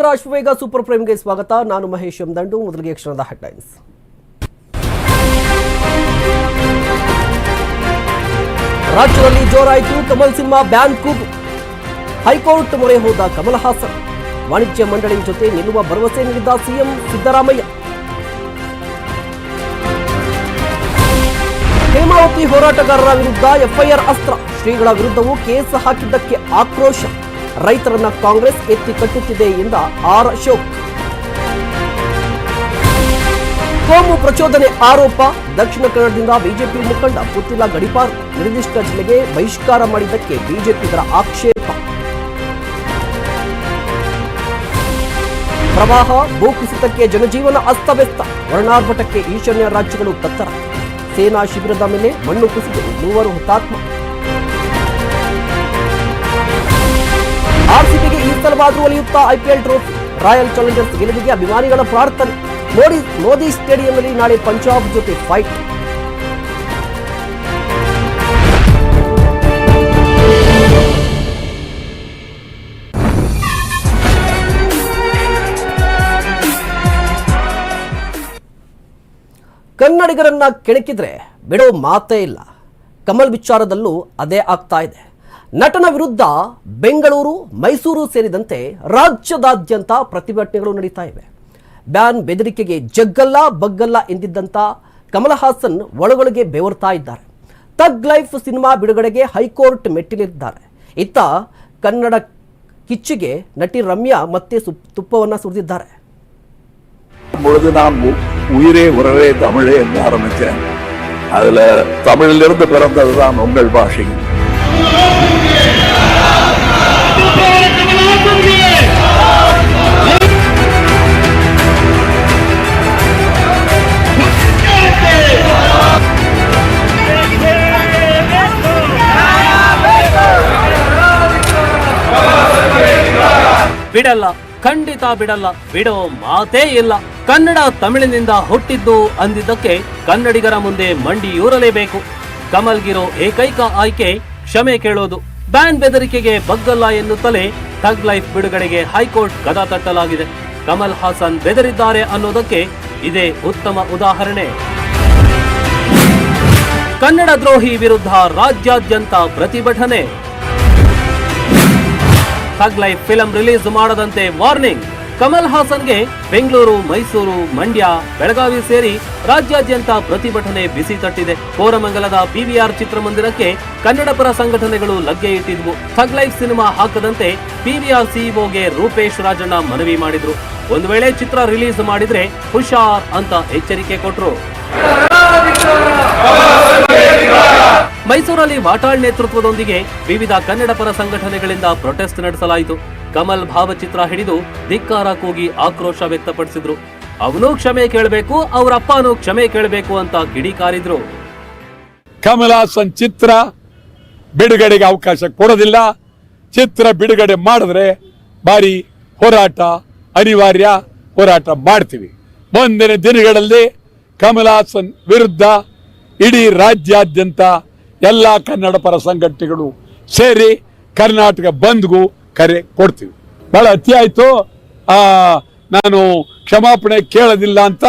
ನಮಸ್ಕಾರ ಅಶ್ವವೇಗ ಸೂಪರ್ ಪ್ರೈಮ್ಗೆ ಸ್ವಾಗತ. ನಾನು ಮಹೇಶ್ ದಂಡು ಮೊದಲಿಗೆ ಕ್ಷಣದ ಹೆಡ್ಲೈನ್ಸ್ ರಾಜ್ಯದಲ್ಲಿ ಜೋರಾಯಿತು. ಕಮಲ್ ಸಿನಿಮಾ ಬ್ಯಾನ್ ಕೂಗು. ಹೈಕೋರ್ಟ್ ಮೊರೆ ಹೋದ ಕಮಲ್ ಹಾಸನ್. ವಾಣಿಜ್ಯ ಮಂಡಳಿ ಜೊತೆ ನಿಲ್ಲುವ ಭರವಸೆ ನೀಡಿದ್ದ ಸಿಎಂ ಸಿದ್ದರಾಮಯ್ಯ. ಹೇಮಾವತಿ ಹೋರಾಟಗಾರರ ವಿರುದ್ಧ ಎಫ್ಐಆರ್ ಅಸ್ತ್ರ. ಶ್ರೀಗಳ ವಿರುದ್ಧವೂ ಕೇಸ್ ಹಾಕಿದ್ದಕ್ಕೆ ಆಕ್ರೋಶ. ರೈತರನ್ನ ಕಾಂಗ್ರೆಸ್ ಎತ್ತಿ ಕಟ್ಟುತ್ತಿದೆ ಎಂದ ಆರ್ ಅಶೋಕ್. ಕೋಮು ಪ್ರಚೋದನೆ ಆರೋಪ. ದಕ್ಷಿಣ ಕನ್ನಡದಿಂದ ಬಿಜೆಪಿ ಮುಖಂಡ ಪುತ್ತಿಲ ಗಡಿಪಾರ್ ನಿರ್ದಿಷ್ಟ ಜಿಲ್ಲೆಗೆ ಬಹಿಷ್ಕಾರ ಮಾಡಿದ್ದಕ್ಕೆ ಬಿಜೆಪಿಗರ ಆಕ್ಷೇಪ. ಪ್ರವಾಹ, ಭೂಕುಸಿತಕ್ಕೆ ಜನಜೀವನ ಅಸ್ತವ್ಯಸ್ತ. ವರ್ಣಾರ್ಭಟಕ್ಕೆ ಈಶಾನ್ಯ ರಾಜ್ಯಗಳು ತತ್ತರ ಸೇನಾ ಶಿಬಿರದ ಮೇಲೆ ಮಣ್ಣು ಕುಸಿದು ಮೂವರು ಹುತಾತ್ಮ. ಆರ್ಸಿಬಿಗೆ ಈ ಸಲವಾದರೂ ಒಲಿಯುತ್ತಾ ಐಪಿಎಲ್ ಟ್ರೋಫಿ. ರಾಯಲ್ ಚಾಲೆಂಜರ್ಸ್ ಗೆಲುವಿಗೆ ಅಭಿಮಾನಿಗಳ ಪ್ರಾರ್ಥನೆ. ಮೋದಿ ಮೋದಿ ಸ್ಟೇಡಿಯಂನಲ್ಲಿ ನಾಳೆ ಪಂಜಾಬ್ ಜೊತೆ ಫೈಟ್ ಕನ್ನಡಿಗರನ್ನ ಕೆಣಕಿದ್ರೆ ಬಿಡೋ ಮಾತೇ ಇಲ್ಲ. ಕಮಲ್ ವಿಚಾರದಲ್ಲೂ ಅದೇ ಆಗ್ತಾ ಇದೆ. ನಟನ ವಿರುದ್ಧ ಬೆಂಗಳೂರು ಮೈಸೂರು ಸೇರಿದಂತೆ ರಾಜ್ಯದಾದ್ಯಂತ ಪ್ರತಿಭಟನೆಗಳು ನಡೀತಾ ಇವೆ ಬ್ಯಾನ್ ಬೆದರಿಕೆಗೆ ಜಗ್ಗಲ್ಲ ಬಗ್ಗಲ್ಲ ಎಂದಿದ್ದಂಥ ಕಮಲ್ ಹಾಸನ್ ಒಳಗೊಳಗೆ ಬೆವರ್ತಾ ಇದ್ದಾರೆ ತಗ್ ಲೈಫ್ ಸಿನಿಮಾ ಬಿಡುಗಡೆಗೆ ಹೈಕೋರ್ಟ್ ಮೆಟ್ಟಿಲಿದ್ದಾರೆ ಇತ್ತ ಕನ್ನಡ ಕಿಚ್ಚಿಗೆ ನಟಿ ರಮ್ಯಾ ಮತ್ತೆ ಸುಪ್ ತುಪ್ಪವನ್ನು ಸುರಿದಿದ್ದಾರೆ பொழுது நான் உ- உயிரே உறவே தமிழே என்று ஆரம்பிச்சேன் அதுல தமிழிலிருந்து பிறந்ததுதான் உங்கள் பாஷை ಬಿಡಲ್ಲ, ಖಂಡಿತ ಬಿಡಲ್ಲ, ಬಿಡೋ ಮಾತೇ ಇಲ್ಲ. ಕನ್ನಡ ತಮಿಳಿನಿಂದ ಹುಟ್ಟಿದ್ದು ಅಂದಿದ್ದಕ್ಕೆ ಕನ್ನಡಿಗರ ಮುಂದೆ ಮಂಡಿಯೂರಲೇಬೇಕು ಕಮಲ್ಗಿರೋ ಏಕೈಕ ಆಯ್ಕೆ, ಕ್ಷಮೆ ಕೇಳೋದು. ಬ್ಯಾನ್ ಬೆದರಿಕೆಗೆ ಬಗ್ಗಲ್ಲ ಎನ್ನುತ್ತಲೇ ಥಗ್ ಲೈಫ್ ಬಿಡುಗಡೆಗೆ ಹೈಕೋರ್ಟ್ ಕದ ತಟ್ಟಲಾಗಿದೆ ಕಮಲ್ ಹಾಸನ್ ಬೆದರಿದ್ದಾರೆ ಅನ್ನೋದಕ್ಕೆ ಇದೇ ಉತ್ತಮ ಉದಾಹರಣೆ. ಕನ್ನಡ ದ್ರೋಹಿ ವಿರುದ್ಧ ರಾಜ್ಯಾದ್ಯಂತ ಪ್ರತಿಭಟನೆ. ಥಗ್ ಲೈಫ್ ಫಿಲಂ ರಿಲೀಸ್ ಮಾಡದಂತೆ ವಾರ್ನಿಂಗ್ ಕಮಲ್ ಹಾಸನ್ಗೆ ಬೆಂಗಳೂರು, ಮೈಸೂರು, ಮಂಡ್ಯ, ಬೆಳಗಾವಿ ಸೇರಿ ರಾಜ್ಯಾದ್ಯಂತ ಪ್ರತಿಭಟನೆ ಬಿಸಿ ತಟ್ಟಿದೆ. ಕೋರಮಂಗಲದ ಪಿವಿಆರ್ ಚಿತ್ರಮಂದಿರಕ್ಕೆ ಕನ್ನಡ ಪರ ಸಂಘಟನೆಗಳು ಲಗ್ಗೆ ಇಟ್ಟಿದ್ವು. ಥಗ್ ಲೈಫ್ ಸಿನಿಮಾ ಹಾಕದಂತೆ ಪಿವಿಆರ್ ಸಿಇಒಗೆ ರೂಪೇಶ್ ರಾಜಣ್ಣ ಮನವಿ ಮಾಡಿದ್ರು. ಒಂದು ವೇಳೆ ಚಿತ್ರ ರಿಲೀಸ್ ಮಾಡಿದ್ರೆ ಹುಷಾರ್ ಅಂತ ಎಚ್ಚರಿಕೆ ಕೊಟ್ರು. ಮೈಸೂರಲ್ಲಿ ವಾಟಾಳ್ ನೇತೃತ್ವದೊಂದಿಗೆ ವಿವಿಧ ಕನ್ನಡ ಪರ ಸಂಘಟನೆಗಳಿಂದ ಪ್ರೊಟೆಸ್ಟ್ ನಡೆಸಲಾಯಿತು. ಕಮಲ್ ಭಾವಚಿತ್ರ ಹಿಡಿದು ಧಿಕ್ಕಾರ ಕೂಗಿ ಆಕ್ರೋಶ ವ್ಯಕ್ತಪಡಿಸಿದ್ರು. ಅವನು ಕ್ಷಮೆ ಕೇಳಬೇಕು ಅವರಪ್ಪನೂ ಕ್ಷಮೆ ಕೇಳಬೇಕು ಅಂತ ಕಿಡಿಕಾರಿದ್ರು ಕಮಲ್ ಚಿತ್ರ ಬಿಡುಗಡೆಗೆ ಅವಕಾಶ ಕೊಡೋದಿಲ್ಲ. ಚಿತ್ರ ಬಿಡುಗಡೆ ಮಾಡಿದ್ರೆ ಬಾರಿ ಹೋರಾಟ, ಅನಿವಾರ್ಯ ಹೋರಾಟ ಮಾಡ್ತೀವಿ. ಮುಂದಿನ ದಿನಗಳಲ್ಲಿ ಕಮಲ್ ಹಾಸನ್ ವಿರುದ್ಧ ಇಡೀ ರಾಜ್ಯಾದ್ಯಂತ ಎಲ್ಲ ಕನ್ನಡ ಪರ ಸಂಘಟನೆಗಳು ಸೇರಿ ಕರ್ನಾಟಕ ಬಂದ್ಗೂ ಕರೆ ಕೊಡ್ತೀವಿ. ಆಯ್ತು. ಆ, ನಾನು ಕ್ಷಮಾಪಣೆ ಕೇಳೋದಿಲ್ಲ ಅಂತ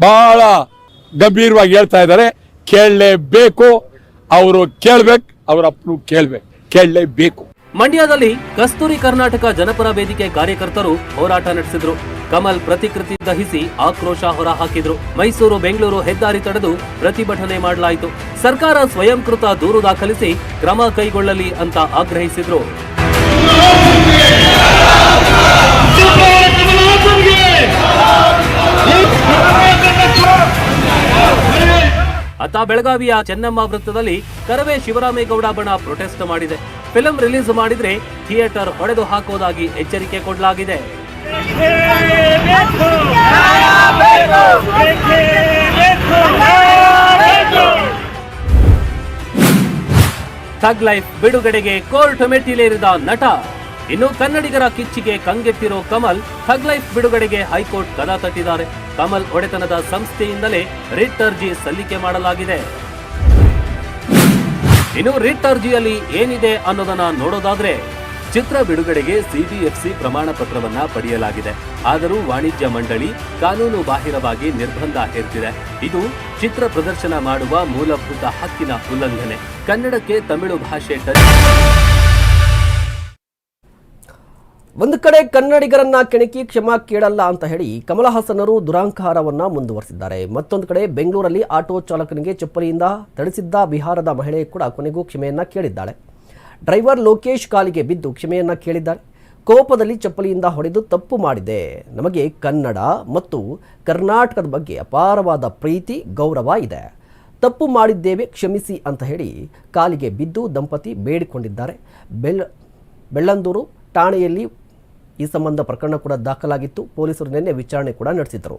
ಬಹಳ ಗಂಭೀರವಾಗಿ ಹೇಳ್ತಾ ಇದ್ದಾರೆ. ಕೇಳಲೇಬೇಕು. ಅವರು ಕೇಳ್ಬೇಕು, ಅವರ ಅಪ್ಪನು ಕೇಳ್ಬೇಕು. ಕೇಳಲೇಬೇಕು. ಮಂಡ್ಯದಲ್ಲಿ ಕಸ್ತೂರಿ ಕರ್ನಾಟಕ ಜನಪರ ವೇದಿಕೆ ಕಾರ್ಯಕರ್ತರು ಹೋರಾಟ ನಡೆಸಿದ್ರು. ಕಮಲ್ ಪ್ರತಿಕೃತಿ ದಹಿಸಿ ಆಕ್ರೋಶ ಹೊರಹಾಕಿದ್ರು. ಮೈಸೂರು, ಬೆಂಗಳೂರು ಹೆದ್ದಾರಿ ತಡೆದು ಪ್ರತಿಭಟನೆ ಮಾಡಲಾಯಿತು. ಸರ್ಕಾರ ಸ್ವಯಂಕೃತ ದೂರು ದಾಖಲಿಸಿ ಕ್ರಮ ಕೈಗೊಳ್ಳಲಿ ಅಂತ ಆಗ್ರಹಿಸಿದ್ರು. ಅತ್ತ ಬೆಳಗಾವಿಯ ಚೆನ್ನಮ್ಮ ವೃತ್ತದಲ್ಲಿ ಕರವೇ ಶಿವರಾಮೇಗೌಡ ಬಣ ಪ್ರೊಟೆಸ್ಟ್ ಮಾಡಿದೆ. ಫಿಲಂ ರಿಲೀಸ್ ಮಾಡಿದ್ರೆ ಥಿಯೇಟರ್ ಹೊಡೆದು ಹಾಕೋದಾಗಿ ಎಚ್ಚರಿಕೆ ಕೊಡಲಾಗಿದೆ. ಥಗ್ ಲೈಫ್ ಬಿಡುಗಡೆಗೆ ಕೋರ್ಟ್ ಮೆಟ್ಟಿಲೇರಿದ ನಟ. ಇನ್ನು ಕನ್ನಡಿಗರ ಕಿಚ್ಚಿಗೆ ಕಂಗೆತ್ತಿರೋ ಕಮಲ್ ಥಗ್ ಲೈಫ್ ಬಿಡುಗಡೆಗೆ ಹೈಕೋರ್ಟ್ ಕದ ತಟ್ಟಿದ್ದಾರೆ. ಕಮಲ್ ಒಡೆತನದ ಸಂಸ್ಥೆಯಿಂದಲೇ ರಿಟ್ ಅರ್ಜಿ ಸಲ್ಲಿಕೆ ಮಾಡಲಾಗಿದೆ. ಇನ್ನು ರಿಟ್ ಅರ್ಜಿಯಲ್ಲಿ ಏನಿದೆ ಅನ್ನೋದನ್ನ ನೋಡೋದಾದ್ರೆ ಚಿತ್ರ ಬಿಡುಗಡೆಗೆ ಸಿಬಿಎಫ್ಸಿ ಪ್ರಮಾಣ ಪತ್ರವನ್ನ ಪಡೆಯಲಾಗಿದೆ. ಆದರೂ ವಾಣಿಜ್ಯ ಮಂಡಳಿ ಕಾನೂನು ಬಾಹಿರವಾಗಿ ನಿರ್ಬಂಧ ಹೇರ್ತಿದೆ. ಇದು ಚಿತ್ರ ಪ್ರದರ್ಶನ ಮಾಡುವ ಮೂಲಭೂತ ಹಕ್ಕಿನ ಉಲ್ಲಂಘನೆ. ಕನ್ನಡಕ್ಕೆ ತಮಿಳು ಭಾಷೆ ಒಂದು ಕಡೆ ಕನ್ನಡಿಗರನ್ನ ಕೆಣಕಿ ಕ್ಷಮಾ ಕೇಳಲ್ಲ ಅಂತ ಹೇಳಿ ಕಮಲ ಹಾಸನರು ದುರಾಂಕಾರವನ್ನ ಮುಂದುವರೆಸಿದ್ದಾರೆ. ಮತ್ತೊಂದು ಕಡೆ ಬೆಂಗಳೂರಲ್ಲಿ ಆಟೋ ಚಾಲಕನಿಗೆ ಚಪ್ಪಲಿಯಿಂದ ತಡಿಸಿದ್ದ ಬಿಹಾರದ ಮಹಿಳೆ ಕೂಡ ಕೊನೆಗೂ ಕ್ಷಮೆಯನ್ನ ಕೇಳಿದ್ದಾಳೆ. ಡ್ರೈವರ್ ಲೋಕೇಶ್ ಕಾಲಿಗೆ ಬಿದ್ದು ಕ್ಷಮೆಯನ್ನ ಕೇಳಿದ್ದಾರೆ ಕೋಪದಲ್ಲಿ ಚಪ್ಪಲಿಯಿಂದ ಹೊಡೆದು ತಪ್ಪು ಮಾಡಿದೆ. ನಮಗೆ ಕನ್ನಡ ಮತ್ತು ಕರ್ನಾಟಕದ ಬಗ್ಗೆ ಅಪಾರವಾದ ಪ್ರೀತಿ, ಗೌರವ ಇದೆ. ತಪ್ಪು ಮಾಡಿದ್ದೇವೆ, ಕ್ಷಮಿಸಿ ಅಂತ ಹೇಳಿ ಕಾಲಿಗೆ ಬಿದ್ದು ದಂಪತಿ ಬೇಡಿಕೊಂಡಿದ್ದಾರೆ. ಬೆಲ್, ಬೆಳ್ಳಂದೂರು ಠಾಣೆಯಲ್ಲಿ ಈ ಸಂಬಂಧ ಪ್ರಕರಣ ಕೂಡ ದಾಖಲಾಗಿತ್ತು. ಪೊಲೀಸರು ನಿನ್ನೆ ವಿಚಾರಣೆ ಕೂಡ ನಡೆಸಿದರು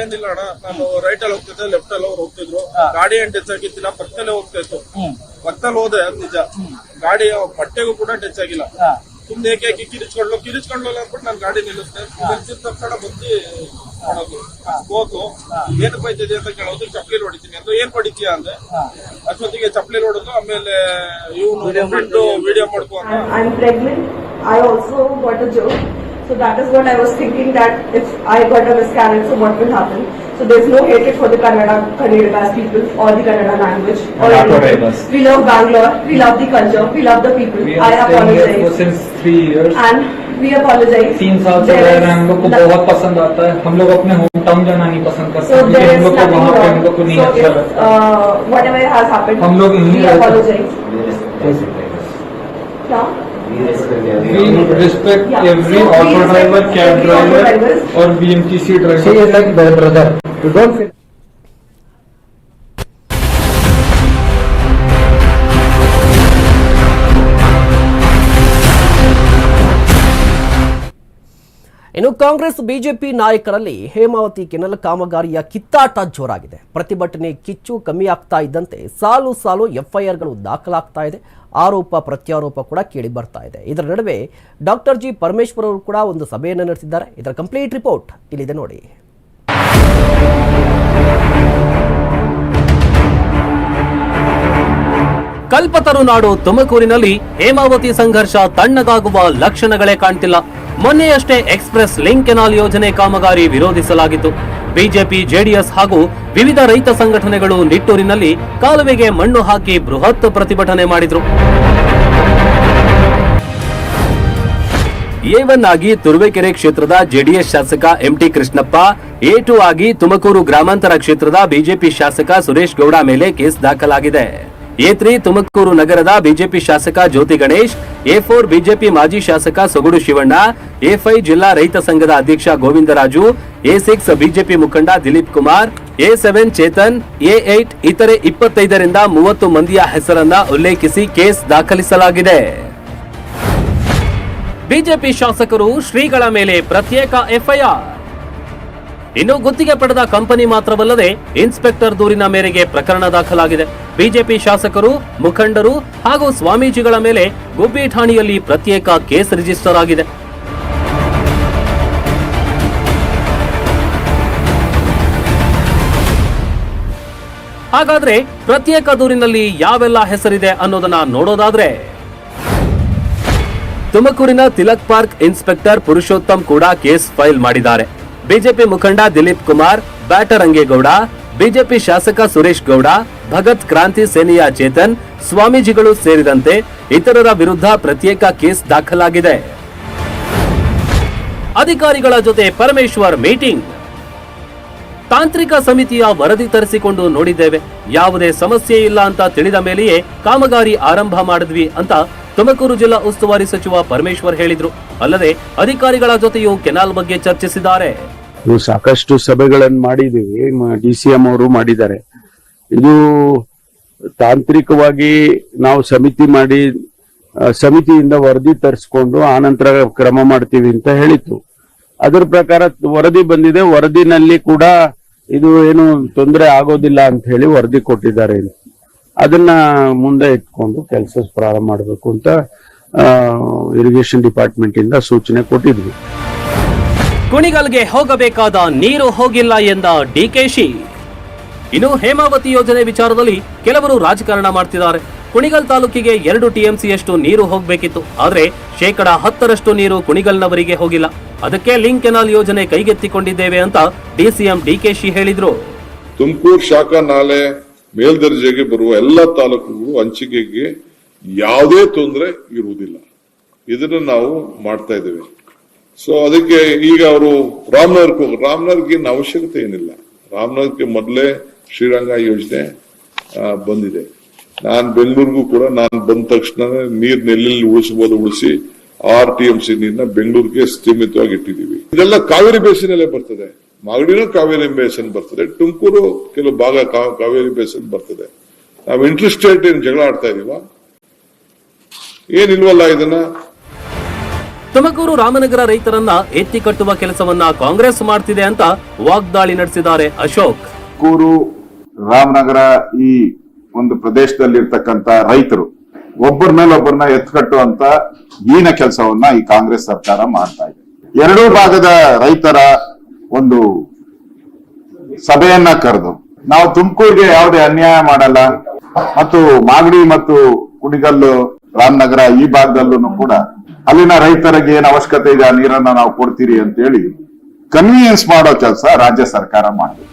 ಏನಿಲ್ಲ ಅಣ್ಣ ನಾನು ರೈಟ್ ಅಲ್ಲಿ ಹೋಗ್ತಿದ್ದೆ ಲೆಫ್ಟ್ ಅಲ್ಲಿ ಅವ್ರು ಹೋಗ್ತಿದ್ರು. ಗಾಡಿ ಏನ್ ಟಚ್ ಆಗಿತ್ತಿಲ್ಲ ಪಕ್ಕದಲ್ಲೇ ಹೋಗ್ತಾ ಇತ್ತು ಪಕ್ಕದಲ್ಲಿ ಹೋದೆ ನಿಜ. ಗಾಡಿ ಬಟ್ಟೆಗೂ ಕೂಡ ಟಚ್ ಆಗಿಲ್ಲ. ಸುಮ್ನೆ ಏಕೆ ಯಾಕೆ ಕಿರಿಚ್ಕೊಂಡ್ಲು? ಕಿರಿಚ್ಕೊಂಡ್ಲು ಅಂದ್ಬಿಟ್ಟು ನಾನು ಗಾಡಿ ನಿಲ್ಲಿಸ್ದೆ. ನಿಲ್ಸಿದ ತಕ್ಷಣ ಬಂದು ಮಾಡೋದು ಹೋಗು ಏನು ಬೈತಿದೆ ಅಂತ ಕೇಳೋದು ಚಪ್ಲಿ ಹೊಡಿತೀನಿ ಅಂತ ಏನ್ ಹೊಡಿತೀಯ ಅಂದ್ರೆ ಅಷ್ಟೊತ್ತಿಗೆ ಚಪ್ಪಲಿ ಹೊಡೆದು ಆಮೇಲೆ ಇವನು ಫ್ರೆಂಡು ವಿಡಿಯೋ ಮಾಡ್ಕೊಂಡು I also got a joke. So that is what I was thinking that if I got a miscarriage, so what will happen? So there's no hatred for the Kannada, Kannadigas people or the Kannada language or anything. We love Bangalore, we love the culture, we love the people. We I are staying here for apologize. since three years. And we apologize. तीन साल से There रह is रहे हैं हम लोग को no- बहुत पसंद आता है हम लोग अपने होम टाउन जाना नहीं पसंद करते So क्योंकि there हम is लोग को nothing वहाँ पे हम wrong. लोग को नहीं So अच्छा if लगता uh, whatever has happened, हम लोग यहीं we रहते हैं। apologize. Now, auto driver cab driver और B M T C driver ಇನ್ನು ಕಾಂಗ್ರೆಸ್ ಬಿಜೆಪಿ ನಾಯಕರಲ್ಲಿ ಹೇಮಾವತಿ ಕೆನಲ್ ಕಾಮಗಾರಿಯ ಕಿತ್ತಾಟ ಜೋರಾಗಿದೆ. ಪ್ರತಿಭಟನೆ ಕಿಚ್ಚು ಕಮ್ಮಿ ಆಗ್ತಾ ಇದ್ದಂತೆ ಸಾಲು ಸಾಲು ಎಫ್ಐಆರ್ಗಳು ದಾಖಲಾಗ್ತಾ ಇದೆ. ಆರೋಪ ಪ್ರತ್ಯಾರೋಪ ಕೂಡ ಕೇಳಿ ಬರ್ತಾ ಇದೆ. ಇದರ ನಡುವೆ ಡಾಕ್ಟರ್ ಜಿ ಪರಮೇಶ್ವರ್ ಅವರು ಕೂಡ ಒಂದು ಸಭೆಯನ್ನು ನಡೆಸಿದ್ದಾರೆ. ಇದರ ಕಂಪ್ಲೀಟ್ ರಿಪೋರ್ಟ್ ಇಲ್ಲಿದೆ ನೋಡಿ. ಕಲ್ಪತರು ನಾಡು ತುಮಕೂರಿನಲ್ಲಿ ಹೇಮಾವತಿ ಸಂಘರ್ಷ ತಣ್ಣಗಾಗುವ ಲಕ್ಷಣಗಳೇ ಕಾಣ್ತಿಲ್ಲ. ಮೊನ್ನೆಯಷ್ಟೇ ಎಕ್ಸ್ಪ್ರೆಸ್ ಲಿಂಕ್ ಕೆನಾಲ್ ಯೋಜನೆ ಕಾಮಗಾರಿ ವಿರೋಧಿಸಲಾಗಿತ್ತು. ಬಿಜೆಪಿ, ಜೆಡಿಎಸ್ ಹಾಗೂ ವಿವಿಧ ರೈತ ಸಂಘಟನೆಗಳು ನಿಟ್ಟೂರಿನಲ್ಲಿ ಕಾಲುವೆಗೆ ಮಣ್ಣು ಹಾಕಿ ಬೃಹತ್ ಪ್ರತಿಭಟನೆ ಮಾಡಿದ್ರು. ಆಗಿ ತುರುವೇಕೆರೆ ಕ್ಷೇತ್ರದ ಜೆಡಿಎಸ್ ಶಾಸಕ ಎಂಟಿ ಕೃಷ್ಣಪ್ಪ, ಎ ಟು ಆಗಿ ತುಮಕೂರು ಗ್ರಾಮಾಂತರ ಕ್ಷೇತ್ರದ ಬಿಜೆಪಿ ಶಾಸಕ ಸುರೇಶ್ ಗೌಡ ಮೇಲೆ ಕೇಸ್ ದಾಖಲಾಗಿದೆ. ಎ ತುಮಕೂರು ನಗರದ ಬಿಜೆಪಿ ಶಾಸಕ Jyothi Ganesh, A four BJP ಮಾಜಿ ಶಾಸಕ ಸೊಗಡು ಶಿವಣ್ಣ, ಎ ಫೈವ್ ಜಿಲ್ಲಾ ರೈತ ಸಂಘದ ಅಧ್ಯಕ್ಷ ಗೋವಿಂದರಾಜು, ಎ ಸಿಕ್ಸ್ ಬಿಜೆಪಿ ಮುಖಂಡ Dilip Kumar, A seven Chetan, A eight ಇತರೆ ಇಪ್ಪತ್ತೈದರಿಂದ ಮೂವತ್ತು ಮಂದಿಯ ಹೆಸರನ್ನ ಉಲ್ಲೇಖಿಸಿ ಕೇಸ್ ದಾಖಲಿಸಲಾಗಿದೆ. ಬಿಜೆಪಿ ಶಾಸಕರು ಶ್ರೀಗಳ ಮೇಲೆ ಪ್ರತ್ಯೇಕ ಎಫ್ಐಆರ್. ಇನ್ನು ಗುತ್ತಿಗೆ ಪಡೆದ ಕಂಪನಿ ಮಾತ್ರವಲ್ಲದೆ ಇನ್ಸ್ಪೆಕ್ಟರ್ ದೂರಿನ ಮೇರೆಗೆ ಪ್ರಕರಣ ದಾಖಲಾಗಿದೆ. ಬಿಜೆಪಿ ಶಾಸಕರು, ಮುಖಂಡರು ಹಾಗೂ ಸ್ವಾಮೀಜಿಗಳ ಮೇಲೆ ಗುಬ್ಬಿ ಠಾಣೆಯಲ್ಲಿ ಪ್ರತ್ಯೇಕ ಕೇಸ್ ರಿಜಿಸ್ಟರ್ ಆಗಿದೆ. ಹಾಗಾದ್ರೆ ಪ್ರತ್ಯೇಕ ದೂರಿನಲ್ಲಿ ಯಾವೆಲ್ಲ ಹೆಸರಿದೆ ಅನ್ನೋದನ್ನ ನೋಡೋದಾದ್ರೆ ತುಮಕೂರಿನ ತಿಲಕ್ ಪಾರ್ಕ್ ಇನ್ಸ್ಪೆಕ್ಟರ್ ಪುರುಷೋತ್ತಮ್ ಕೂಡ ಕೇಸ್ ಫೈಲ್ ಮಾಡಿದ್ದಾರೆ. ಬಿಜೆಪಿ ಮುಖಂಡ ದಿಲೀಪ್ ಕುಮಾರ್ ಬ್ಯಾಟರಂಗೇಗೌಡ ಬಿಜೆಪಿ ಶಾಸಕ ಸುರೇಶ್ ಗೌಡ, ಭಗತ್ ಕ್ರಾಂತಿ ಸೇನೆಯ ಚೇತನ್, ಸ್ವಾಮೀಜಿಗಳು ಸೇರಿದಂತೆ ಇತರರ ವಿರುದ್ಧ ಪ್ರತ್ಯೇಕ ಕೇಸ್ ದಾಖಲಾಗಿದೆ. ಅಧಿಕಾರಿಗಳ ಜೊತೆ ಪರಮೇಶ್ವರ್ ಮೀಟಿಂಗ್. ತಾಂತ್ರಿಕ ಸಮಿತಿಯ ವರದಿ ತರಿಸಿಕೊಂಡು ನೋಡಿದ್ದೇವೆ. ಯಾವುದೇ ಸಮಸ್ಯೆ ಇಲ್ಲ ಅಂತ ತಿಳಿದ ಮೇಲೆಯೇ ಕಾಮಗಾರಿ ಆರಂಭ ಮಾಡಿದ್ವಿ ಅಂತ ತುಮಕೂರು ಜಿಲ್ಲಾ ಉಸ್ತುವಾರಿ ಸಚಿವ ಪರಮೇಶ್ವರ್ ಹೇಳಿದ್ರು. ಅಲ್ಲದೆ ಅಧಿಕಾರಿಗಳ ಜೊತೆಯೂ ಕೆನಾಲ್ ಬಗ್ಗೆ ಚರ್ಚಿಸಿದ್ದಾರೆ. ನಾವು ಸಾಕಷ್ಟು ಸಭೆಗಳನ್ನು ಮಾಡಿದೀವಿ ಡಿ ಸಿ ಎಂ ಅವರು ಮಾಡಿದ್ದಾರೆ. ಇದು ತಾಂತ್ರಿಕವಾಗಿ ನಾವು ಸಮಿತಿ ಮಾಡಿ ಸಮಿತಿಯಿಂದ ವರದಿ ತರಿಸ್ಕೊಂಡು ಆನಂತರ ಕ್ರಮ ಮಾಡ್ತೀವಿ ಅಂತ ಹೇಳಿತ್ತು. ಅದರ ಪ್ರಕಾರ ವರದಿ ಬಂದಿದೆ, ವರದಿನಲ್ಲಿ ಕೂಡ ಇದು ಏನು ತೊಂದರೆ ಆಗೋದಿಲ್ಲ ಅಂತ ಹೇಳಿ ವರದಿ ಕೊಟ್ಟಿದ್ದಾರೆ. ಅದನ್ನ ಮುಂದೆ ಇಟ್ಕೊಂಡು ಕೆಲಸ ಪ್ರಾರಂಭ ಮಾಡಬೇಕು ಅಂತ ಇರಿಗೇಷನ್ ಡಿಪಾರ್ಟ್ಮೆಂಟ್ ಇಂದ ಸೂಚನೆ ಕೊಟ್ಟಿದ್ವಿ. ಕುಣಿಗಲ್ಗೆ ಹೋಗಬೇಕಾದ ನೀರು ಹೋಗಿಲ್ಲ ಎಂದ ಡಿಕೆಶಿ ಇನ್ನು ಹೇಮಾವತಿ ಯೋಜನೆ ವಿಚಾರದಲ್ಲಿ ಕೆಲವರು ರಾಜಕಾರಣ ಮಾಡ್ತಿದ್ದಾರೆ. ಕುಣಿಗಲ್ ತಾಲೂಕಿಗೆ ಎರಡು ಟಿಎಂಸಿಯಷ್ಟು ನೀರು ಹೋಗಬೇಕಿತ್ತು. ಆದರೆ ಶೇಕಡ ಹತ್ತರಷ್ಟು ನೀರು ಕುಣಿಗಲ್ನವರಿಗೆ ಹೋಗಿಲ್ಲ. ಅದಕ್ಕೆ ಲಿಂಕ್ ಕೆನಾಲ್ ಯೋಜನೆ ಕೈಗೆತ್ತಿಕೊಂಡಿದ್ದೇವೆ ಅಂತ ಡಿಸಿಎಂ ಡಿಕೆಶಿ ಹೇಳಿದ್ರು. ತುಮಕೂರು ಶಾಖಾ ನಾಲೆ ಮೇಲ್ದರ್ಜೆಗೆ ಬರುವ ಎಲ್ಲ ತಾಲೂಕುಗಳು ಹಂಚಿಕೆಗೆ ಯಾವುದೇ ತೊಂದರೆ ಇರುವುದಿಲ್ಲ. ಇದನ್ನು ನಾವು ಮಾಡ್ತಾ ಇದ್ದೇವೆ. ಸೊ ಅದಕ್ಕೆ ಈಗ ಅವರು ರಾಮನಗರಕ್ಕೆ ಹೋಗಿ ರಾಮನಗರ್ಗೆ ಏನು ಅವಶ್ಯಕತೆ ಏನಿಲ್ಲ. ರಾಮನಗರ್ಗೆ ಮೊದಲೇ ಶ್ರೀರಂಗ ಯೋಜನೆ ಬಂದಿದೆ. ನಾನು ಬೆಂಗಳೂರಿಗೂ ಕೂಡ ನಾನು ಬಂದ ತಕ್ಷಣ ನೀರ್ ನೆಲ್ಲಿ ಉಳಿಸಬಹುದು, ಉಳಿಸಿ ಆರ್ ಟಿ ಎಂ ಸಿ ನೀರ್ನ ಬೆಂಗಳೂರಿಗೆ ಸೀಮಿತವಾಗಿ ಇಟ್ಟಿದ್ದೀವಿ. ಇದೆಲ್ಲ ಕಾವೇರಿ ಬೇಸಿನಲ್ಲೇ ಬರ್ತದೆ. ಮಾಗಡಿನೂ ಕಾವೇರಿ ಬೇಸನ್ ಬರ್ತದೆ. ತುಮಕೂರು ಕೆಲವು ಭಾಗ ಕಾವೇರಿ ಬೇಸನ್ ಬರ್ತದೆ. ನಾವು ಇಂಟ್ರೆಸ್ಟ್ ಏನ್ ಜಗಳ ಆಡ್ತಾ ಇದೀವ? ಏನಿಲ್ವಲ್ಲ ಇದನ್ನ? ತುಮಕೂರು ರಾಮನಗರ ರೈತರನ್ನ ಎತ್ತಿ ಕಟ್ಟುವ ಕೆಲಸವನ್ನ ಕಾಂಗ್ರೆಸ್ ಮಾಡ್ತಿದೆ ಅಂತ ವಾಗ್ದಾಳಿ ನಡೆಸಿದ್ದಾರೆ ಅಶೋಕ್. ಕೂರು ರಾಮನಗರ ಈ ಒಂದು ಪ್ರದೇಶದಲ್ಲಿ ಇರ್ತಕ್ಕಂತ ರೈತರು, ಒಬ್ಬರ ಮೇಲೆ ಒಬ್ಬರನ್ನ ಎತ್ಕಟ್ಟುವಂತ ಹೀನ ಕೆಲಸವನ್ನ ಈ ಕಾಂಗ್ರೆಸ್ ಸರ್ಕಾರ ಮಾಡ್ತಾ ಇದೆ. ಎರಡೂ ಭಾಗದ ರೈತರ ಒಂದು ಸಭೆಯನ್ನ ಕರೆದು, ನಾವು ತುಮಕೂರಿಗೆ ಯಾವುದೇ ಅನ್ಯಾಯ ಮಾಡಲ್ಲ ಮತ್ತು ಮಾಗಡಿ ಮತ್ತು ಕುಣಿಗಲ್ಲು ರಾಮನಗರ ಈ ಭಾಗದಲ್ಲೂ ಕೂಡ ಅಲ್ಲಿನ ರೈತರಿಗೆ ಏನು ಅವಶ್ಯಕತೆ ಇದೆ ಆ ನೀರನ್ನ ನಾವು ಕೊಡ್ತೀರಿ ಅಂತ ಹೇಳಿ ಕನ್ವೀನಿಯನ್ಸ್ ಮಾಡೋ ಕೆಲಸ ರಾಜ್ಯ ಸರ್ಕಾರ ಮಾಡಿದೆ.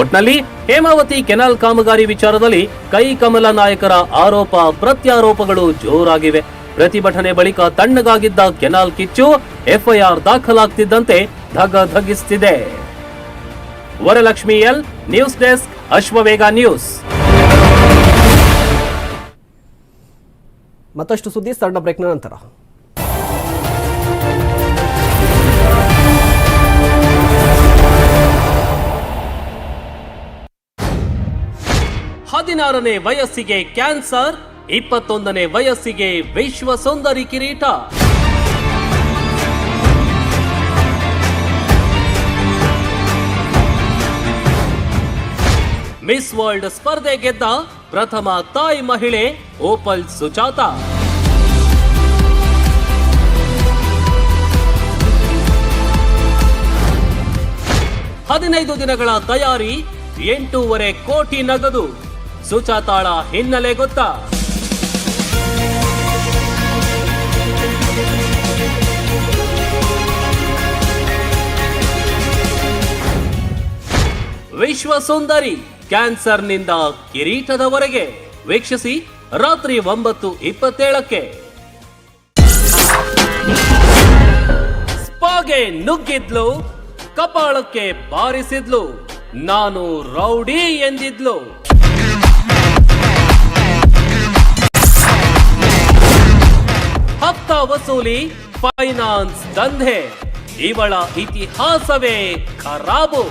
ಒಟ್ನಲ್ಲಿ ಹೇಮಾವತಿ ಕೆನಾಲ್ ಕಾಮಗಾರಿ ವಿಚಾರದಲ್ಲಿ ಕೈ ಕಮಲ ನಾಯಕರ ಆರೋಪ ಪ್ರತ್ಯಾರೋಪಗಳು ಜೋರಾಗಿವೆ. ಪ್ರತಿಭಟನೆ ಬಳಿಕ ತಣ್ಣಗಾಗಿದ್ದ ಕೆನಾಲ್ ಕಿಚ್ಚು ಎಫ್ಐಆರ್ ದಾಖಲಾಗ್ತಿದ್ದಂತೆ ಧಗ ಧಗಿಸುತ್ತಿದೆ Varalakshmi L news desk Ashwavega news. ಮತ್ತಷ್ಟು ಸುದ್ದಿ ಸಣ್ಣ ಬ್ರೇಕ್ನ ನಂತರ. ಹದಿನಾರನೇ ವಯಸ್ಸಿಗೆ ಕ್ಯಾನ್ಸರ್, ಇಪ್ಪತ್ತೊಂದನೇ ವಯಸ್ಸಿಗೆ ವಿಶ್ವ ಸುಂದರಿ ಕಿರೀಟ. ಮಿಸ್ ವರ್ಲ್ಡ್ ಸ್ಪರ್ಧೆ ಗೆದ್ದ ಪ್ರಥಮ ತಾಯಿ ಮಹಿಳೆ ಓಪಲ್ ಸುಜಾತ. ಹದಿನೈದು ದಿನಗಳ ತಯಾರಿ ಎಂಟೂವರೆ ಕೋಟಿ ನಗದು. ಸುಚಾತಾಳ ಹಿನ್ನೆಲೆ ಗೊತ್ತಾ. ವಿಶ್ವ ಸುಂದರಿ ಕ್ಯಾನ್ಸರ್ನಿಂದ ಕಿರೀಟದವರೆಗೆ. ವೀಕ್ಷಿಸಿ ರಾತ್ರಿ ಒಂಬತ್ತು ಇಪ್ಪತ್ತೇಳಕ್ಕೆ. ಸ್ಪಾಗೆ ನುಗ್ಗಿದ್ಲು, ಕಪಾಳಕ್ಕೆ ಬಾರಿಸಿದ್ಲು. ನಾನು ರೌಡಿ ಎಂದಿದ್ಲು. ವಸೂಲಿ ಫೈನಾನ್ಸ್ ದಂಧೆ. ಇವಳ ಇತಿಹಾಸವೇ ಖರಾಬು.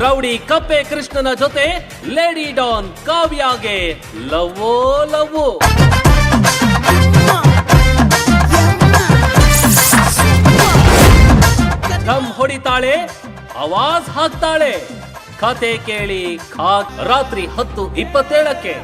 ರೌಡಿ ಕಪ್ಪೆ ಕೃಷ್ಣನ ಜೊತೆ ಲೇಡಿ ಡಾನ್ ಕಾವ್ಯಾಗೆ ಲವೋ ಲವೋ. ಧಮ್ ಹೊಡಿತಾಳೆ, ಆವಾಜ್ ಹಾಕ್ತಾಳೆ. ಕತೆ ಕೇಳಿ ರಾತ್ರಿ ಹತ್ತು ಇಪ್ಪತ್ತೇಳಕ್ಕೆ.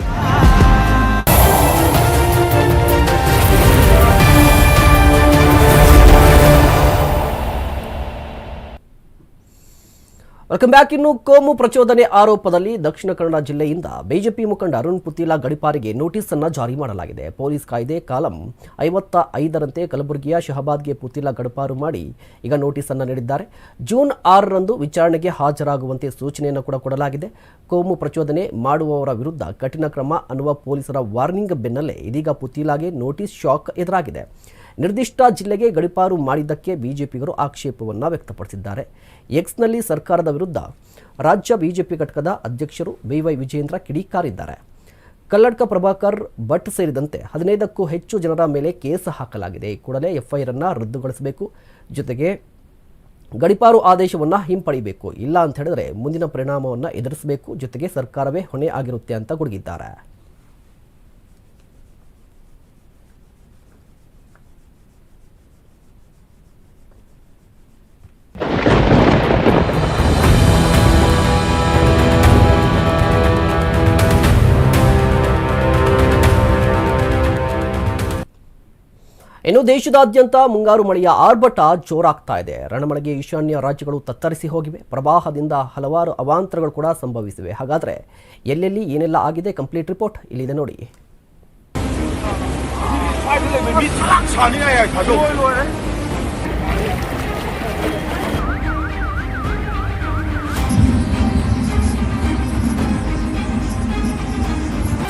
ವೆಲ್ಕಮ್ ಬ್ಯಾಕ್ ಇನ್ನು ಕೋಮು ಪ್ರಚೋದನೆ ಆರೋಪದಲ್ಲಿ ದಕ್ಷಿಣ ಕನ್ನಡ ಜಿಲ್ಲೆಯಿಂದ ಬಿಜೆಪಿ ಮುಖಂಡ ಅರುಣ್ ಪುತಿಲಾ ಗಡಿಪಾರಿಗೆ ನೋಟಿಸ್ ಅನ್ನು ಜಾರಿ ಮಾಡಲಾಗಿದೆ. ಪೊಲೀಸ್ ಕಾಯ್ದೆ ಕಾಲಂ ಐವತ್ತ ಐದರಂತೆ ಕಲಬುರಗಿಯ ಶಹಬಾದ್ಗೆ ಪುತಿಲಾ ಗಡಪಾರು ಮಾಡಿ ಈಗ ನೋಟಿಸ್ ಅನ್ನು ನೀಡಿದ್ದಾರೆ. ಜೂನ್ ಆರರಂದು ವಿಚಾರಣೆಗೆ ಹಾಜರಾಗುವಂತೆ ಸೂಚನೆಯನ್ನು ಕೂಡ ಕೊಡಲಾಗಿದೆ. ಕೋಮು ಪ್ರಚೋದನೆ ಮಾಡುವವರ ವಿರುದ್ಧ ಕಠಿಣ ಕ್ರಮ ಅನ್ನುವ ಪೊಲೀಸರ ವಾರ್ನಿಂಗ್ ಬೆನ್ನಲ್ಲೇ ಇದೀಗ ಪುತಿಲಾಗೆ ನೋಟಿಸ್ ಶಾಕ್ ಎದುರಾಗಿದೆ. ನಿರ್ದಿಷ್ಟ ಜಿಲ್ಲೆಗೆ ಗಡಿಪಾರು ಮಾಡಿದ್ದಕ್ಕೆ ಬಿಜೆಪಿಗರು ಆಕ್ಷೇಪವನ್ನು ವ್ಯಕ್ತಪಡಿಸಿದ್ದಾರೆ. ಎಕ್ಸ್ನಲ್ಲಿ ಸರ್ಕಾರದ ವಿರುದ್ಧ ರಾಜ್ಯ ಬಿಜೆಪಿ ಘಟಕದ ಅಧ್ಯಕ್ಷರು ಬಿವೈ ವಿಜೇಂದ್ರ ಕಿಡಿಕಾರಿದ್ದಾರೆ. ಕಲ್ಲಡ್ಕ ಪ್ರಭಾಕರ್ ಭಟ್ ಸೇರಿದಂತೆ ಹದಿನೈದಕ್ಕೂ ಹೆಚ್ಚು ಜನರ ಮೇಲೆ ಕೇಸ್ ಹಾಕಲಾಗಿದೆ. ಕೂಡಲೇ ಎಫ್ಐಆರ್ ಅನ್ನು ರದ್ದುಗೊಳಿಸಬೇಕು. ಜೊತೆಗೆ ಗಡಿಪಾರು ಆದೇಶವನ್ನು ಹಿಂಪಡೆಯಬೇಕು. ಇಲ್ಲ ಅಂತ ಹೇಳಿದ್ರೆ ಮುಂದಿನ ಪರಿಣಾಮವನ್ನು ಎದುರಿಸಬೇಕು. ಜೊತೆಗೆ ಸರ್ಕಾರವೇ ಹೊಣೆ ಆಗಿರುತ್ತೆ ಅಂತ ಗುಡುಗಿದ್ದಾರೆ. ಇನ್ನು ದೇಶದಾದ್ಯಂತ ಮುಂಗಾರು ಮಳೆಯ ಆರ್ಭಟ ಜೋರಾಗ್ತಾ ಇದೆ. ರಣಮಳೆಗೆ ಈಶಾನ್ಯ ರಾಜ್ಯಗಳು ತತ್ತರಿಸಿ ಹೋಗಿವೆ. ಪ್ರವಾಹದಿಂದ ಹಲವಾರು ಅವಾಂತರಗಳು ಕೂಡ ಸಂಭವಿಸಿವೆ. ಹಾಗಾದ್ರೆ ಎಲ್ಲೆಲ್ಲಿ ಏನೆಲ್ಲ ಆಗಿದೆ? ಕಂಪ್ಲೀಟ್ ರಿಪೋರ್ಟ್ ಇಲ್ಲಿದೆ ನೋಡಿ.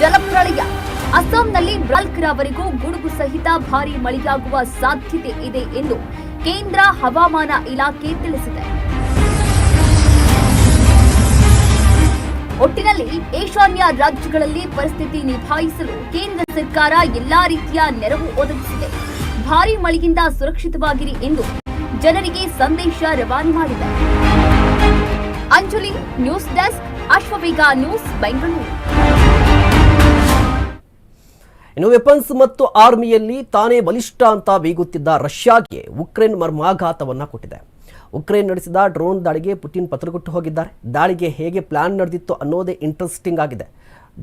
ಜಲಪ್ರಳಯ ಅಸ್ಸಾಂನಲ್ಲಿ ನಾಲ್ಕರವರೆಗೂ ಗುಡುಗು ಸಹಿತ ಭಾರಿ ಮಳೆಯಾಗುವ ಸಾಧ್ಯತೆ ಇದೆ ಎಂದು ಕೇಂದ್ರ ಹವಾಮಾನ ಇಲಾಖೆ ತಿಳಿಸಿದೆ. ಒಟ್ಟಿನಲ್ಲಿ ಈಶಾನ್ಯ ರಾಜ್ಯಗಳಲ್ಲಿ ಪರಿಸ್ಥಿತಿ ನಿಭಾಯಿಸಲು ಕೇಂದ್ರ ಸರ್ಕಾರ ಎಲ್ಲಾ ರೀತಿಯ ನೆರವು ಒದಗಿಸಿದೆ. ಭಾರೀ ಮಳೆಯಿಂದ ಸುರಕ್ಷಿತವಾಗಿರಿ ಎಂದು ಜನರಿಗೆ ಸಂದೇಶ ರವಾನೆ ಮಾಡಿದೆ Anjali news desk Ashwavega news, Bengaluru. ಇನ್ನು ವೆಪನ್ಸ್ ಮತ್ತು ಆರ್ಮಿಯಲ್ಲಿ ತಾನೇ ಬಲಿಷ್ಠ ಅಂತ ಬೀಗುತ್ತಿದ್ದ ರಷ್ಯಾಗೆ ಉಕ್ರೇನ್ ಮರ್ಮಾಘಾತವನ್ನ ಕೊಟ್ಟಿದೆ. ಉಕ್ರೇನ್ ನಡೆಸಿದ ಡ್ರೋನ್ ದಾಳಿಗೆ ಪುಟಿನ್ ಪತ್ರಗುಟ್ಟು ಹೋಗಿದ್ದಾರೆ. ದಾಳಿಗೆ ಹೇಗೆ ಪ್ಲಾನ್ ನಡೆದಿತ್ತು ಅನ್ನೋದೇ ಇಂಟ್ರೆಸ್ಟಿಂಗ್ ಆಗಿದೆ.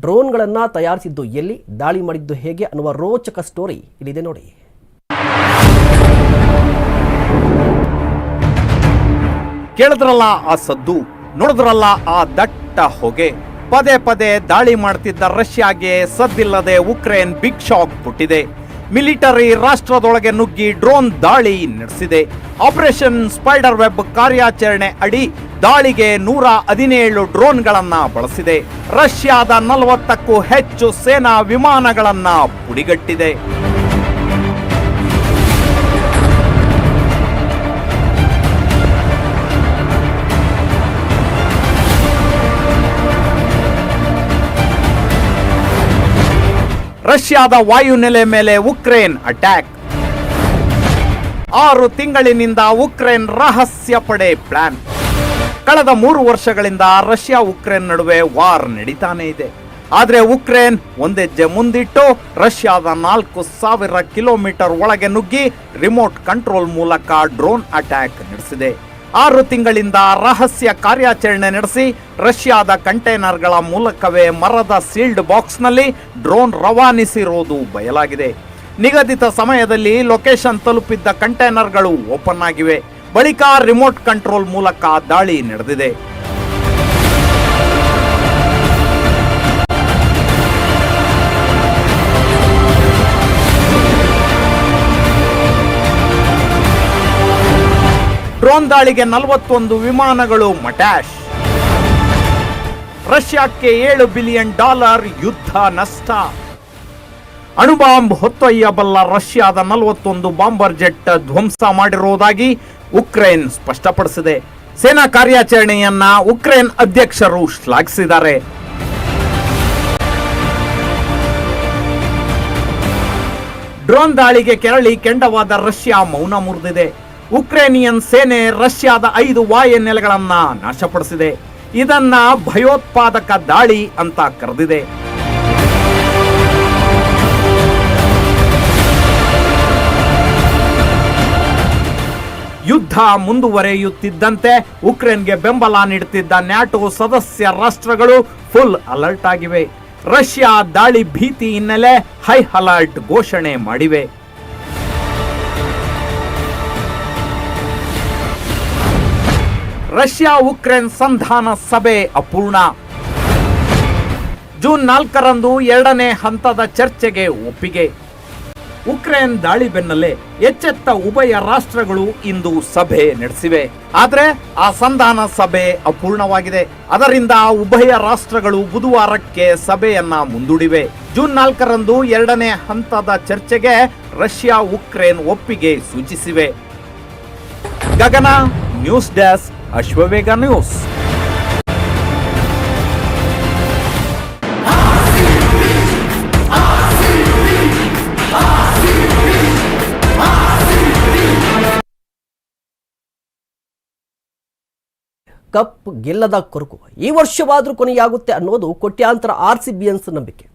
ಡ್ರೋನ್ಗಳನ್ನು ತಯಾರಿಸಿದ್ದು ಎಲ್ಲಿ, ದಾಳಿ ಮಾಡಿದ್ದು ಹೇಗೆ ಅನ್ನುವ ರೋಚಕ ಸ್ಟೋರಿ ಇಲ್ಲಿದೆ ನೋಡಿ. ಕೇಳಿದ್ರಲ್ಲ ಆ ಸದ್ದು, ನೋಡಿದ್ರಲ್ಲ ಆ ದಟ್ಟ ಹೊಗೆ. ಪದೇ ಪದೇ ದಾಳಿ ಮಾಡ್ತಿದ್ದ ರಷ್ಯಾಗೆ ಸದ್ದಿಲ್ಲದೆ ಉಕ್ರೇನ್ ಬಿಗ್ ಶಾಕ್ ಕೊಟ್ಟಿದೆ ಮಿಲಿಟರಿ ರಾಷ್ಟ್ರದೊಳಗೆ ನುಗ್ಗಿ ಡ್ರೋನ್ ದಾಳಿ ನಡೆಸಿದೆ. ಆಪರೇಷನ್ ಸ್ಪೈಡರ್ ವೆಬ್ ಕಾರ್ಯಾಚರಣೆ ಅಡಿ ದಾಳಿಗೆ ನೂರ ಹದಿನೇಳು ಡ್ರೋನ್ಗಳನ್ನ ಬಳಸಿದೆ. ರಷ್ಯಾದ ನಲವತ್ತಕ್ಕೂ ಹೆಚ್ಚು ಸೇನಾ ವಿಮಾನಗಳನ್ನ ಪುಡಿಗಟ್ಟಿದೆ. ರಷ್ಯಾದ ವಾಯುನೆಲೆ ಮೇಲೆ ಉಕ್ರೇನ್ ಅಟ್ಯಾಕ್. ಆರು ತಿಂಗಳಿನಿಂದ ಉಕ್ರೇನ್ ರಹಸ್ಯ ಪಡೆ ಪ್ಲಾನ್. ಕಳೆದ ಮೂರು ವರ್ಷಗಳಿಂದ ರಷ್ಯಾ ಉಕ್ರೇನ್ ನಡುವೆ ವಾರ್ ನಡೀತಾನೆ ಇದೆ. ಆದರೆ ಉಕ್ರೇನ್ ಒಂದೆಜ್ಜೆ ಮುಂದಿಟ್ಟು ರಷ್ಯಾದ ನಾಲ್ಕು ಸಾವಿರ ಕಿಲೋಮೀಟರ್ ಒಳಗೆ ನುಗ್ಗಿ ರಿಮೋಟ್ ಕಂಟ್ರೋಲ್ ಮೂಲಕ ಡ್ರೋನ್ ಅಟ್ಯಾಕ್ ನಡೆಸಿದೆ. ಆರು ತಿಂಗಳಿಂದ ರಹಸ್ಯ ಕಾರ್ಯಾಚರಣೆ ನಡೆಸಿ ರಷ್ಯಾದ ಕಂಟೈನರ್ಗಳ ಮೂಲಕವೇ ಮರದ ಸೀಲ್ಡ್ ಬಾಕ್ಸ್ನಲ್ಲಿ ಡ್ರೋನ್ ರವಾನಿಸಿರುವುದು ಬಯಲಾಗಿದೆ. ನಿಗದಿತ ಸಮಯದಲ್ಲಿ ಲೊಕೇಶನ್ ತಲುಪಿದ್ದ ಕಂಟೈನರ್ಗಳು ಓಪನ್ ಆಗಿವೆ. ಬಳಿಕ ರಿಮೋಟ್ ಕಂಟ್ರೋಲ್ ಮೂಲಕ ದಾಳಿ ನಡೆದಿದೆ. ಡ್ರೋನ್ ದಾಳಿಗೆ ನಲವತ್ತೊಂದು ವಿಮಾನಗಳು ಮಟ್ಯಾಶ್. ರಷ್ಯಾಕ್ಕೆ ಏಳು ಬಿಲಿಯನ್ ಡಾಲರ್ ಯುದ್ಧ ನಷ್ಟ. ಅಣುಬಾಂಬ್ ಹೊತ್ತೊಯ್ಯಬಲ್ಲ ರಷ್ಯಾದ ನಲವತ್ತೊಂದು ಬಾಂಬರ್ ಜೆಟ್ ಧ್ವಂಸ ಮಾಡಿರುವುದಾಗಿ ಉಕ್ರೇನ್ ಸ್ಪಷ್ಟಪಡಿಸಿದೆ. ಸೇನಾ ಕಾರ್ಯಾಚರಣೆಯನ್ನ ಉಕ್ರೇನ್ ಅಧ್ಯಕ್ಷರು ಶ್ಲಾಘಿಸಿದ್ದಾರೆ. ಡ್ರೋನ್ ದಾಳಿಗೆ ಕೆರಳಿ ಕೆಂಡವಾದ ರಷ್ಯಾ ಮೌನ ಮುರಿದಿದೆ. ಉಕ್ರೇನಿಯನ್ ಸೇನೆ ರಷ್ಯಾದ ಐದು ವಾಯುನೆಲೆಗಳನ್ನ ನಾಶಪಡಿಸಿದೆ. ಇದನ್ನ ಭಯೋತ್ಪಾದಕ ದಾಳಿ ಅಂತ ಕರೆದಿದೆ. ಯುದ್ಧ ಮುಂದುವರೆಯುತ್ತಿದ್ದಂತೆ ಉಕ್ರೇನ್ಗೆ ಬೆಂಬಲ ನೀಡುತ್ತಿದ್ದ ನ್ಯಾಟೋ ಸದಸ್ಯ ರಾಷ್ಟ್ರಗಳು ಫುಲ್ ಅಲರ್ಟ್ ಆಗಿವೆ. ರಷ್ಯಾ ದಾಳಿ ಭೀತಿ ಹಿನ್ನೆಲೆ ಹೈ ಅಲರ್ಟ್ ಘೋಷಣೆ ಮಾಡಿವೆ. ರಷ್ಯಾ ಉಕ್ರೇನ್ ಸಂಧಾನ ಸಭೆ ಅಪೂರ್ಣ. ಜೂನ್ ನಾಲ್ಕರಂದು ಎರಡನೇ ಹಂತದ ಚರ್ಚೆಗೆ ಒಪ್ಪಿಗೆ. ಉಕ್ರೇನ್ ದಾಳಿ ಬೆನ್ನಲ್ಲೇ ಎಚ್ಚೆತ್ತ ಉಭಯ ರಾಷ್ಟ್ರಗಳು ಇಂದು ಸಭೆ ನಡೆಸಿವೆ. ಆದರೆ ಆ ಸಂಧಾನ ಸಭೆ ಅಪೂರ್ಣವಾಗಿದೆ. ಅದರಿಂದ ಉಭಯ ರಾಷ್ಟ್ರಗಳು ಬುಧವಾರಕ್ಕೆ ಸಭೆಯನ್ನ ಮುಂದೂಡಿವೆ. ಜೂನ್ ನಾಲ್ಕರಂದು ಎರಡನೇ ಹಂತದ ಚರ್ಚೆಗೆ ರಷ್ಯಾ ಉಕ್ರೇನ್ ಒಪ್ಪಿಗೆ ಸೂಚಿಸಿವೆ. Gagana news desk Ashwavega news cup ಗೆಲ್ಲದ ಕೊರಕು. ಈ ವರ್ಷವಾದರೂ ಕೊನೆಯಾಗುತ್ತೆ ಅನ್ನೋದು ಕೋಟ್ಯಾಂತರ ಆರ್ ಸಿ ಬಿಯನ್ಸ್ ನಂಬಿಕೆ.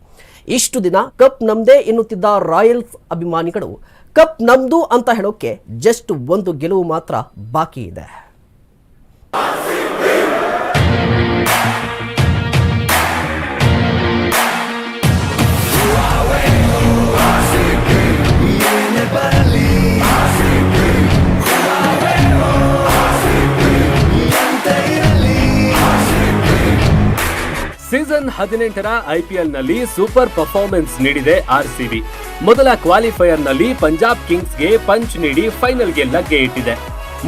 ಇಷ್ಟು ದಿನ ಕಪ್ ನಮ್ದೇ ಎನ್ನುತ್ತಿದ್ದ ರಾಯಲ್ಸ್ ಅಭಿಮಾನಿಗಳು ಕಪ್ ನಮ್ದು ಅಂತ ಹೇಳೋಕೆ ಜಸ್ಟ್ ಒಂದು ಗೆಲುವು ಮಾತ್ರ ಬಾಕಿ ಇದೆ ಸೀಸನ್ ಹದಿನೆಂಟರ ಐಪಿಎಲ್ನಲ್ಲಿ ಸೂಪರ್ ಪರ್ಫಾರ್ಮೆನ್ಸ್ ನೀಡಿದೆ ಆರ್ಸಿಬಿ ಮೊದಲ ಕ್ವಾಲಿಫೈಯರ್ನಲ್ಲಿ ಪಂಜಾಬ್ ಕಿಂಗ್ಸ್ಗೆ ಪಂಚ್ ನೀಡಿ ಫೈನಲ್ಗೆ ಲಗ್ಗೆ ಇಟ್ಟಿದೆ.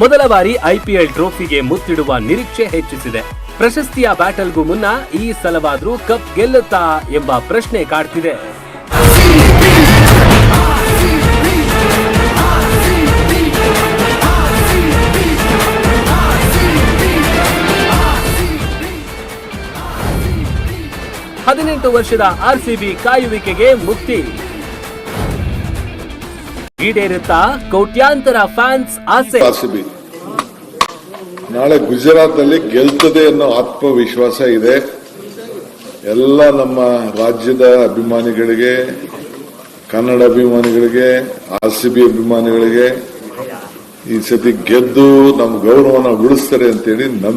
ಮೊದಲ ಬಾರಿ ಐಪಿಎಲ್ ಟ್ರೋಫಿಗೆ ಮುತ್ತಿಡುವ ನಿರೀಕ್ಷೆ ಹೆಚ್ಚಿಸಿದೆ. ಪ್ರಶಸ್ತಿಯ ಬ್ಯಾಟಲ್ಗೂ ಮುನ್ನ ಈ ಸಲವಾದ್ರೂ ಕಪ್ ಗೆಲ್ಲುತ್ತಾ ಎಂಬ ಪ್ರಶ್ನೆ ಕಾಡ್ತಿದೆ. ಹದಿನೆಂಟು ವರ್ಷದ ಆರ್ಸಿಬಿ ಕಾಯುವಿಕೆಗೆ ಮುಕ್ತಿ. ಈಡೇರುತ್ತಾ ಕೋಟ್ಯಾಂತರ ಫ್ಯಾನ್ಸ್ ಆಸೆ. ಆರ್ಸಿಬಿ, ನಾಳೆ ಗುಜರಾತ್ನಲ್ಲಿ ಗೆಲ್ತದೆ ಅನ್ನೋ ಆತ್ಮವಿಶ್ವಾಸ ಇದೆ. ಎಲ್ಲ ನಮ್ಮ ರಾಜ್ಯದ ಅಭಿಮಾನಿಗಳಿಗೆ, ಕನ್ನಡ ಅಭಿಮಾನಿಗಳಿಗೆ, ಆರ್ಸಿಬಿ ಅಭಿಮಾನಿಗಳಿಗೆ ಈ ಸತಿ ಗೆದ್ದು ನಮ್ಮ ಗೌರವನ ಉಳಿಸ್ತಾರೆ ಅಂತೇಳಿ ನಂಬಿಕೆ